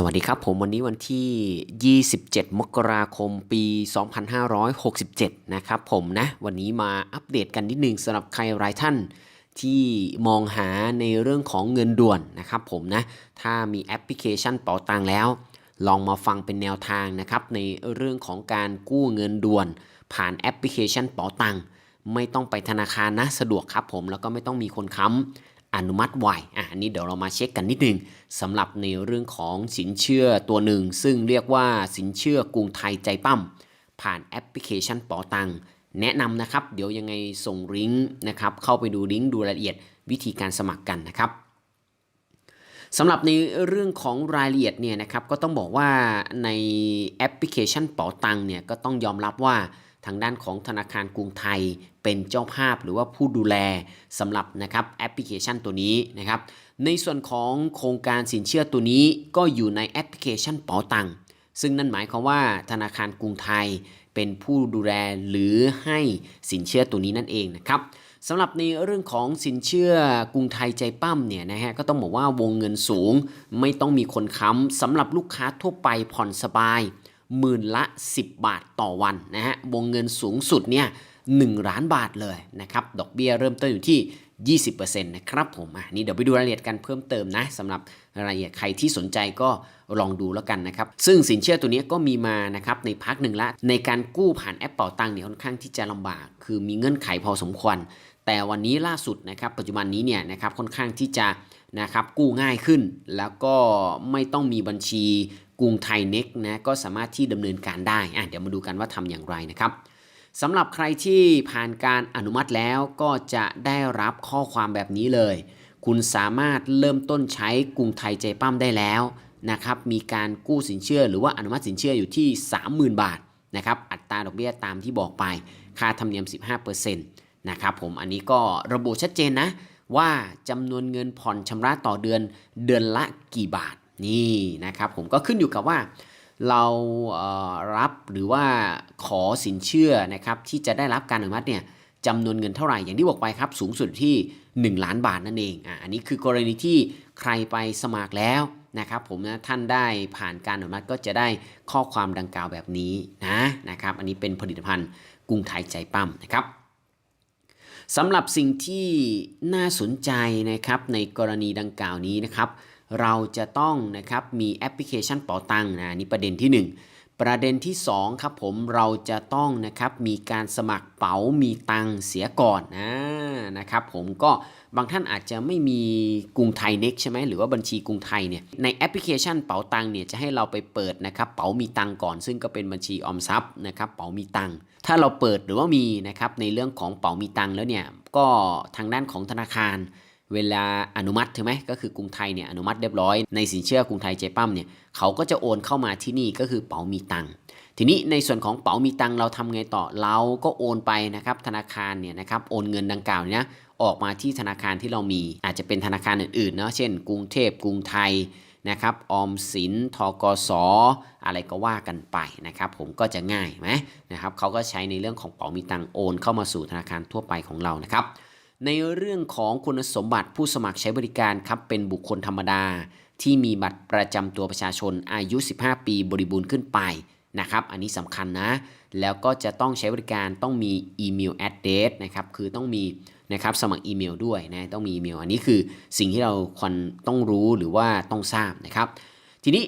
สวัสดีครับผมวันนี้วันที่ 27 มกราคมปี 2567 นะครับผมนะ วันนี้มาอัปเดตกันนิดนึงสำหรับใครหลายท่านที่มองหาในเรื่องของเงินด่วนนะครับผมนะ ถ้ามีแอปพลิเคชันเป๋าตังแล้ว ลองมาฟังเป็นแนวทางนะครับ ในเรื่องของการกู้เงินด่วน ผ่านแอปพลิเคชันเป๋าตังไม่ต้องไปธนาคารนะสะดวกครับผมแล้วก็ไม่ต้องมีคนค้ำ อนุมัติไวอะอันนี้เดี๋ยวเรามาเช็คกันนิดนึงสำหรับในเรื่องของสินเชื่อตัวหนึ่ง ซึ่งเรียกว่าสินเชื่อกรุงไทยใจปั้มผ่านแอปพลิเคชันปอตังแนะนำนะครับ เดี๋ยวยังไงส่งลิงก์นะครับ เข้าไปดูลิงก์ดูรายละเอียดวิธีการสมัครกันนะครับสำหรับในเรื่องของรายละเอียดเนี่ยนะครับก็ต้องบอกว่าในแอปพลิเคชันเป๋าตังเนี่ยก็ต้องยอมรับว่า ทางด้านของธนาคารกรุงไทย เป็นเจ้าภาพหรือว่าผู้ดูแลสำหรับนะครับแอปพลิเคชันตัวนี้นะครับในส่วนของโครงการสินเชื่อตัวนี้ก็อยู่ในแอปพลิเคชันเป๋าตังซึ่งนั่นหมายความว่าธนาคารกรุงไทยเป็นผู้ดูแลหรือให้สินเชื่อตัวนี้นั่นเองนะครับสำหรับในเรื่องของสินเชื่อกรุงไทยใจปั้มเนี่ยนะฮะก็ต้องบอกว่าวงเงินสูง ไม่ต้องมีคนค้ำสำหรับลูกค้าทั่วไปผ่อนสบาย หมื่นละ 10 บาทต่อวันนะฮะวงเงินสูงสุดเนี่ย1ล้านบาทเลยนะครับ ดอกเบี้ยเริ่มต้นอยู่ที่ 20%นะครับผมอะนี่เดี๋ยวไปดูรายละเอียดกันเพิ่มเติมนะสำหรับรายละเอียดใครที่สนใจก็ลองดูแล้วกันนะครับ ซึ่งสินเชื่อตัวนี้ก็มีมานะครับในพักหนึ่งละ ในการกู้ผ่านแอปเป่าตังเนี่ยค่อนข้างที่จะลำบาก คือมีเงื่อนไขพอสมควร แต่วันนี้ล่าสุดนะครับ ปัจจุบันนี้เนี่ยนะครับค่อนข้างที่จะนะครับกู้ง่ายขึ้น แล้วก็ไม่ต้องมีบัญชี กรุงไทยเน็กนะก็สามารถที่ดำเนินการได้อะเดี๋ยวมาดูกันว่าทำอย่างไรนะครับสำหรับใครที่ผ่านการอนุมัติแล้วก็จะได้รับข้อความแบบนี้เลย คุณสามารถเริ่มต้นใช้กรุงไทยใจปั้มได้แล้วนะครับ มีการกู้สินเชื่อหรือว่าอนุมัติสินเชื่ออยู่ที่ 30,000 บาทนะครับ อัตราดอกเบี้ยตามที่บอกไป ค่าธรรมเนียม 15%นะครับผม อันนี้ก็ระบุชัดเจนนะ ว่าจำนวนเงินผ่อนชำระต่อเดือนเดือนละกี่บาท นี่นะครับผมก็ขึ้นอยู่กับว่าเรารับหรือว่าขอสินเชื่อนะครับที่จะได้รับการอนุมัติเนี่ยจำนวนเงินเท่าไหร่อย่างที่บอกไปครับ สูงสุดที่ 1 ล้านบาทนั่นเองอะอันนี้คือกรณีที่ใครไปสมัครแล้วนะครับผมนะท่านได้ผ่านการอนุมัติก็จะได้ข้อความดังกล่าวแบบนี้นะนะครับอันนี้เป็นผลิตภัณฑ์กรุงไทยใจปั้มนะครับสำหรับสิ่งที่น่าสนใจนะครับในกรณีดังกล่าวนี้นะครับ เราจะต้องนะครับมีแอปพลิเคชันเป๋าตังค์นะนี่ประเด็นที่ 1 ประเด็นที่ 2 ครับผมเราจะต้องนะครับมีการสมัครเป๋ามีตังเสียก่อนนะนะครับผมก็บางท่านอาจจะไม่มีกรุงไทยเน็กใช่ไหมหรือว่าบัญชีกรุงไทยเนี่ยในแอปพลิเคชันเป๋าตังเนี่ยจะให้เราไปเปิดนะครับเป๋ามีตังก่อน ซึ่งก็เป็นบัญชีออมทรัพย์นะครับเป๋ามีตังถ้าเราเปิดหรือว่ามีนะครับในเรื่องของเป๋ามีตังแล้วเนี่ยก็ทางด้านของธนาคาร เวลาอนุมัติใช่ไหมก็คือกรุงไทยเนี่ยอนุมัติเรียบร้อยในสินเชื่อกรุงไทยใจปั้มเนี่ยเขาก็จะโอนเข้ามาที่นี่ก็คือเป๋ามีตังค์ทีนี้ในส่วนของเป๋ามีตังค์เราทำไงต่อเราก็โอนไปนะครับธนาคารเนี่ยนะครับโอนเงินดังกล่าวเนี่ยออกมาที่ธนาคารที่เรามี อาจจะเป็นธนาคารอื่นๆเนาะเช่น กรุงเทพกรุงไทยนะครับออมสินทกสอะไรก็ว่ากันไปนะครับผมก็จะง่ายไหมนะครับเขาก็ใช้ในเรื่องของเป๋ามีตังค์โอนเข้ามาสู่ธนาคารทั่วไปของเรานะครับ ในเรื่องของคุณสมบัติผู้สมัครใช้บริการครับเป็นบุคคลธรรมดา ที่มีบัตรประจำตัวประชาชนอายุ 15 ปีบริบูรณ์ขึ้นไปนะครับ อันนี้สำคัญนะ แล้วก็จะต้องใช้บริการต้องมีอีเมลแอดเดสนะครับ คือต้องมีนะครับสมัครอีเมลด้วยนะ ต้องมีอีเมล อันนี้คือสิ่งที่เราควรต้องรู้หรือว่าต้องทราบนะครับ ทีนี้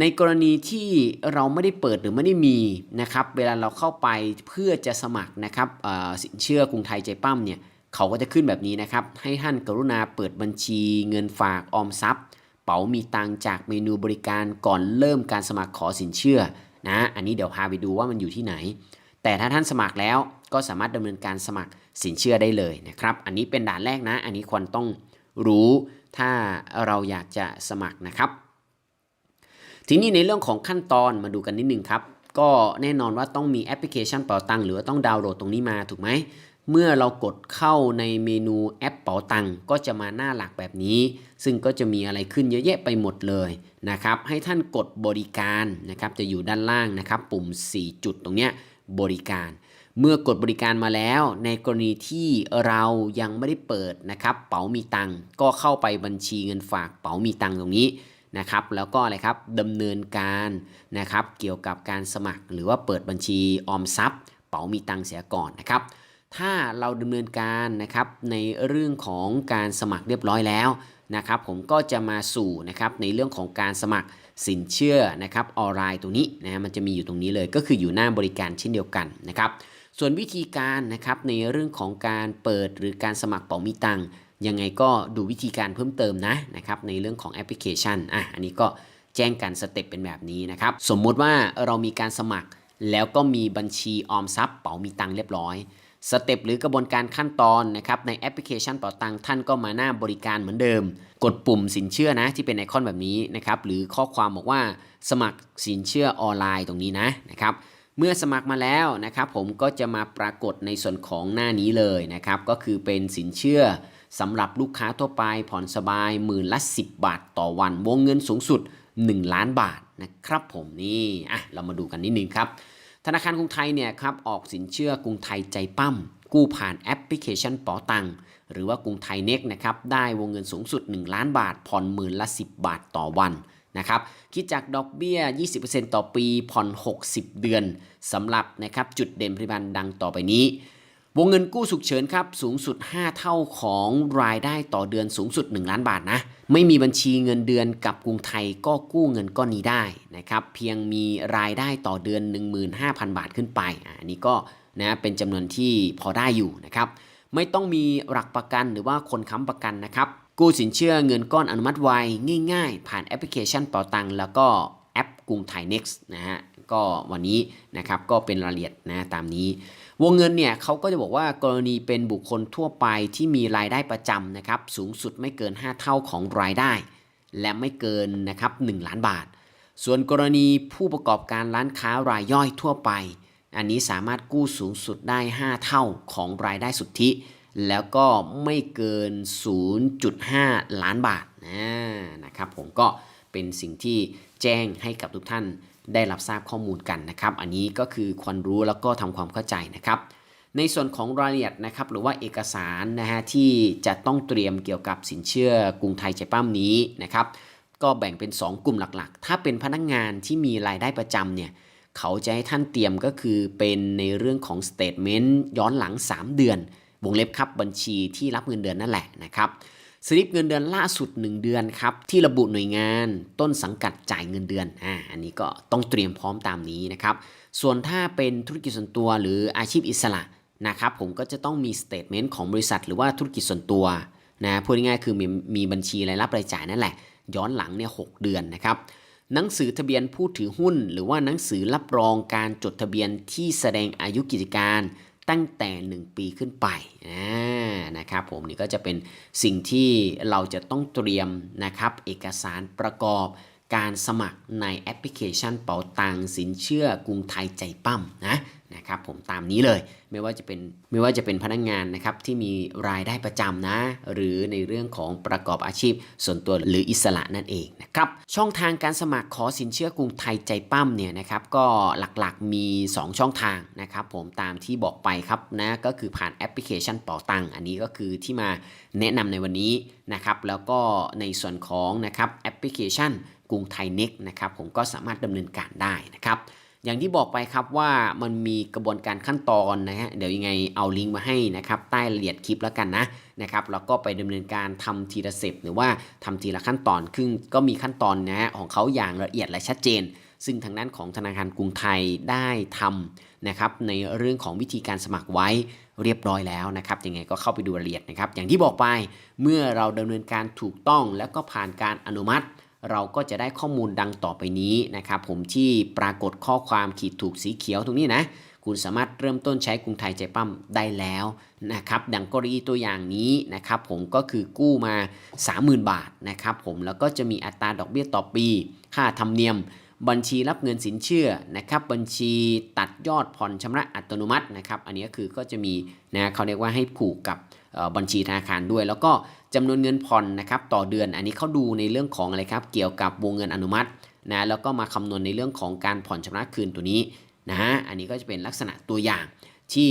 ในกรณีที่เราไม่ได้เปิดหรือไม่ได้มีนะครับ เวลาเราเข้าไปเพื่อจะสมัครนะครับสินเชื่อกรุงไทยใจปั้มเนี่ย เขาก็จะขึ้นแบบนี้นะครับ ให้ท่านกรุณาเปิดบัญชีเงินฝากออมทรัพย์ เป๋ามีตังจากเมนูบริการก่อนเริ่มการสมัครขอสินเชื่อนะ อันนี้เดี๋ยวพาไปดูว่ามันอยู่ที่ไหน แต่ถ้าท่านสมัครแล้วก็สามารถดำเนินการสมัครสินเชื่อได้เลยนะครับ อันนี้เป็นด่านแรกนะ อันนี้ควรต้องรู้ถ้าเราอยากจะสมัครนะครับ ทีนี้ในเรื่องของขั้นตอนมาดูกันนิดนึงครับ ก็แน่นอนว่าต้องมีแอปพลิเคชันเป๋าตังหรือว่าต้องดาวน์โหลดตรงนี้มาถูกไหม เมื่อเรากดเข้าในเมนูแอปเป๋าตังก็จะมาหน้าหลักแบบนี้ ซึ่งก็จะมีอะไรขึ้นเยอะแยะไปหมดเลยนะครับ ให้ท่านกดบริการนะครับ จะอยู่ด้านล่างนะครับ ปุ่ม 4 จุดตรงเนี้ยบริการ เมื่อกดบริการมาแล้ว ในกรณีที่เรายังไม่ได้เปิดนะครับ เป๋ามีตังก็เข้าไปบัญชีเงินฝากเป๋ามีตังตรงนี้นะครับแล้วก็อะไรครับดำเนินการนะครับเกี่ยวกับการสมัคร หรือว่าเปิดบัญชีออมทรัพย์ เป๋ามีตังเสียก่อนนะครับ ถ้าเราดำเนินการนะครับในเรื่องของการสมัครเรียบร้อยแล้วนะครับผมก็จะมาสู่นะครับในเรื่องของการสมัครสินเชื่อนะครับออนไลน์ตรงนี้นะฮะมันจะมีอยู่ตรงนี้เลยก็คืออยู่หน้าบริการเช่นเดียวกันนะครับส่วนวิธีการนะครับในเรื่องของการเปิดหรือการสมัครเป๋ามีตังค์ยังไงก็ดูวิธีการเพิ่มเติมนะนะครับในเรื่องของแอปพลิเคชันอะอันนี้ก็แจ้งกันสเต็ปเป็นแบบนี้นะครับสมมุติว่าเรามีการสมัครแล้วก็มีบัญชีออมทรัพย์เป๋ามีตังค์เรียบร้อย สเต็ปหรือกระบวนการขั้นตอนนะครับในแอปพลิเคชันเป๋าตังท่านก็มาหน้าบริการเหมือนเดิม กดปุ่มสินเชื่อนะที่เป็นไอคอนแบบนี้นะครับหรือข้อความบอกว่าสมัครสินเชื่อออนไลน์ตรงนี้นะนะครับเมื่อสมัครมาแล้วนะครับผมก็จะมาปรากฏในส่วนของหน้านี้เลยนะครับก็คือเป็นสินเชื่อสำหรับลูกค้าทั่วไปผ่อนสบายหมื่นละ10 บาทต่อวัน วงเงินสูงสุด 1 ล้านบาทนะครับผมนี่อะเรามาดูกันนิดนึงครับ ธนาคารกรุงไทยเนี่ยครับออกสินเชื่อกรุงไทยใจปั้ม กู้ผ่านแอปพลิเคชันป๋อตังหรือว่ากรุงไทยเน็กนะครับได้วงเงินสูงสุด 1 ล้านบาท ผ่อนหมื่นละ 10 บาทต่อวันนะครับคิดจากดอกเบี้ย 20%ต่อปีผ่อน 60 เดือนสำหรับนะครับจุดเด่นผลิตภัณฑ์ดังต่อไปนี้ วงเงินกู้ฉุกเฉินครับสูงสุด 5 เท่าของรายได้ต่อเดือนสูงสุด 1 ล้านบาทนะ ไม่มีบัญชีเงินเดือนกับกรุงไทยก็กู้เงินก้อนนี้ได้นะครับ เพียงมีรายได้ต่อเดือน 15,000 บาทขึ้นไปอันนี้ก็นะเป็นจำนวนที่พอได้อยู่นะครับ ไม่ต้องมีหลักประกันหรือว่าคนค้ำประกันนะครับ กู้สินเชื่อเงินก้อนอนุมัติไวง่าย ๆ ผ่านแอปพลิเคชันเป๋าตังแล้วก็แอปกรุงไทย Next นะฮะ ก็วันนี้นะครับก็เป็นรายละเอียดนะตามนี้ วงเงินเนี่ยเขาก็จะบอกว่ากรณีเป็นบุคคลทั่วไปที่มีรายได้ประจำนะครับสูงสุดไม่เกิน 5 เท่าของรายได้ และไม่เกินนะครับ1ล้านบาท ส่วนกรณีผู้ประกอบการร้านค้ารายย่อยทั่วไป อันนี้สามารถกู้สูงสุดได้ 5 เท่าของรายได้สุทธิ แล้วก็ไม่เกิน 0.5 ล้านบาทนะนะครับผมก็เป็นสิ่งที่แจ้งให้กับทุกท่าน ได้รับทราบข้อมูลกันนะครับ อันนี้ก็คือความรู้แล้วก็ทำความเข้าใจนะครับ ในส่วนของรายละเอียดนะครับ หรือว่าเอกสารนะฮะที่จะต้องเตรียมเกี่ยวกับสินเชื่อกรุงไทยใจปั้มนี้นะครับ ก็แบ่งเป็น 2 กลุ่มหลักๆ ถ้าเป็นพนักงานที่มีรายได้ประจำเนี่ยเขาจะให้ท่านเตรียมก็คือเป็นในเรื่องของสเตทเมนต์ย้อนหลัง 3 เดือน วงเล็บครับบัญชีที่รับเงินเดือนนั่นแหละนะครับ สลิปเงินเดือนล่าสุด 1 เดือนครับที่ระบุหน่วยงานต้นสังกัดจ่ายเงินเดือนอ่าอันนี้ก็ต้องเตรียมพร้อมตามนี้นะครับส่วนถ้าเป็นธุรกิจส่วนตัวหรืออาชีพอิสระนะครับผมก็จะต้องมีสเตทเมนต์ของบริษัท หรือว่าธุรกิจส่วนตัวนะพูดง่ายๆคือมีมีบัญชีรายรับรายจ่ายนั่นแหละ ย้อนหลังเนี่ยหเดือนนะครับหนังสือทะเบียนผู้ถือหุ้น หรือว่าหนังสือรับรองการจดทะเบียนที่แสดงอายุกิจการ ตั้งแต่ 1 ปีขึ้นไปนะครับผมนี่ก็จะเป็นสิ่งที่เราจะต้องเตรียมนะครับเอกสารประกอบการสมัครในแอปพลิเคชันเป๋าตังสินเชื่อกรุงไทยใจปั้มนะ นะครับผมตามนี้เลยไม่ว่าจะเป็นไม่ว่าจะเป็นพนักงงานนะครับที่มีรายได้ประจำนะ หรือในเรื่องของประกอบอาชีพ ส่วนตัวหรืออิสระนั่นเองนะครับช่องทางการสมัครขอสินเชื่อกรุงไทยใจปั้มเนี่ยนะครับก็หลักๆมี 2 ช่องทางนะครับผมตามที่บอกไปครับนะก็คือผ่านแอปพลิเคชันเป๋าตังอันนี้ก็คือที่มาแนะนำในวันนี้นะครับแล้วก็ในส่วนของนะครับแอปพลิเคชันกรุงไทยเน็กนะครับผมก็สามารถดำเนินการได้นะครับ อย่างที่บอกไปครับว่ามันมีกระบวนการขั้นตอนนะฮะเดี๋ยวยังไงเอาลิงก์มาให้นะครับใต้ละเอียดคลิปแล้วกันนะนะครับแล้วก็ไปดำเนินการทำทีละเซปหรือว่าทำทีละขั้นตอนซึ่งก็มีขั้นตอนนะฮะของเขาอย่างละเอียดและชัดเจน ซึ่งทางด้านของธนาคารกรุงไทยได้ทำนะครับในเรื่องของวิธีการสมัครไว้เรียบร้อยแล้วนะครับยังไงก็เข้าไปดูรายละเอียดนะครับอย่างที่บอกไปเมื่อเราดำเนินการถูกต้องแล้วก็ผ่านการอนุมัติ เราก็จะได้ข้อมูลดังต่อไปนี้นะครับผมที่ปรากฏข้อความขีดถูกสีเขียวตรงนี้นะคุณสามารถเริ่มต้นใช้กรุงไทยใจปั้มได้แล้วนะครับดังกรณีตัวอย่างนี้นะครับผมก็คือกู้มา 30,000 บาทนะครับผมแล้วก็จะมีอัตราดอกเบี้ยต่อปี ค่าธรรมเนียม บัญชีรับเงินสินเชื่อนะครับ บัญชีตัดยอดผ่อนชำระอัตโนมัตินะครับ อันนี้คือก็จะมีนะเขาเรียกว่าให้ผูกกับบัญชีธนาคารด้วย แล้วก็จำนวนเงินผ่อนนะครับต่อเดือน อันนี้เขาดูในเรื่องของอะไรครับ เกี่ยวกับวงเงินอนุมัตินะแล้วก็มาคำนวณในเรื่องของการผ่อนชำระคืนตัวนี้นะอันนี้ก็จะเป็นลักษณะตัวอย่างที่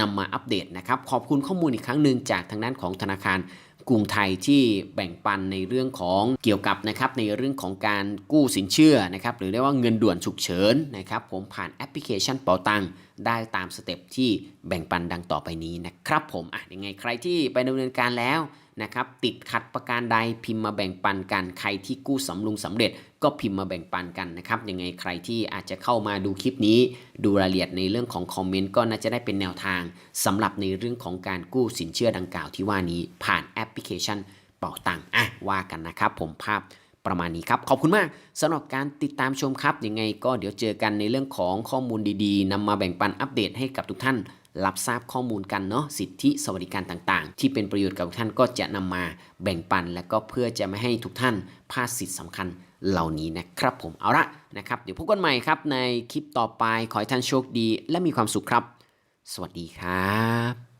นำมาอัปเดตนะครับ ขอบคุณข้อมูลอีกครั้งหนึ่งจากทางด้านของธนาคาร กรุงไทยที่แบ่งปันในเรื่องของเกี่ยวกับนะครับในเรื่องของการกู้สินเชื่อนะครับหรือเรียกว่าเงินด่วนฉุกเฉินนะครับผมผ่านแอปพลิเคชันเป๋าตังได้ตามสเต็ปที่แบ่งปันดังต่อไปนี้นะครับผมอะยังไงใครที่ไปดำเนินการแล้ว นะครับติดขัดประการใดพิมพ์มาแบ่งปันกัน ใครที่กู้สำลุงสำเร็จก็พิมพ์มาแบ่งปันกันนะครับยังไงใครที่อาจจะเข้ามาดูคลิปนี้ ดูรายละเอียดในเรื่องของคอมเมนต์ก็น่าจะได้เป็นแนวทางสำหรับในเรื่องของการกู้สินเชื่อดังกล่าวที่ว่านี้ผ่านแอปพลิเคชันเป๋าตังอะว่ากันนะครับผมภาพประมาณนี้ครับ ขอบคุณมากสำหรับการติดตามชมครับยังไงก็เดี๋ยวเจอกันในเรื่องของข้อมูลดีๆนำมาแบ่งปันอัปเดตให้กับทุกท่าน รับทราบข้อมูลกันเนาะสิทธิสวัสดิการต่างๆ ที่เป็นประโยชน์กับทุกท่านก็จะนำมาแบ่งปัน และก็เพื่อจะไม่ให้ทุกท่านพลาดสิทธิสำคัญเหล่านี้นะครับผมเอาละนะครับ เดี๋ยวพบกันใหม่ครับในคลิปต่อไปขอให้ท่านโชคดี และมีความสุขครับ สวัสดีครับ